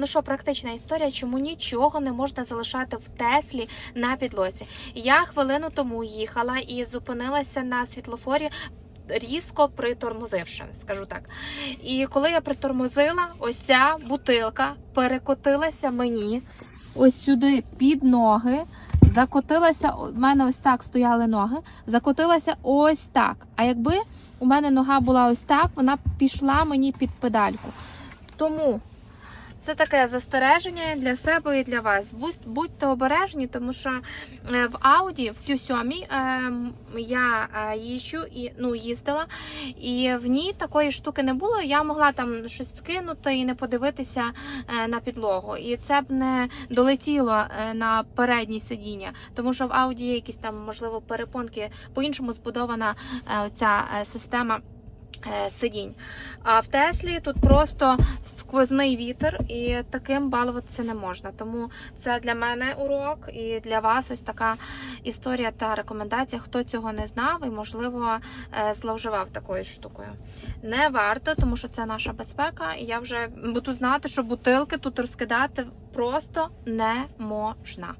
Ну що, практична історія, чому нічого не можна залишати в Теслі на підлозі. Я хвилину тому їхала і зупинилася на світлофорі. Різко притормозивши, скажу так. І коли я притормозила, ось ця бутилка перекотилася мені ось сюди під ноги. Закотилася, у мене ось так стояли ноги, закотилася ось так. А якби у мене нога була ось так, вона пішла мені під педальку. Тому це таке застереження для себе і для вас. Будь- Будьте обережні, тому що е, в Ауді, в Q7 е, я е, їжджу і ну їздила, і в ній такої штуки не було. Я могла там щось скинути і не подивитися е, на підлогу. І це б не долетіло на переднє сидіння, тому що в Ауді є якісь там можливо перепонки по-іншому збудована е, ця система. Е, Сидінь. А в Теслі тут просто сквозний вітер, і таким балуватися не можна. Тому це для мене урок і для вас ось така історія та рекомендація. Хто цього не знав і, можливо, е, зловживав такою штукою. Не варто, тому що це наша безпека. І я вже буду знати, що бутилки тут розкидати просто не можна.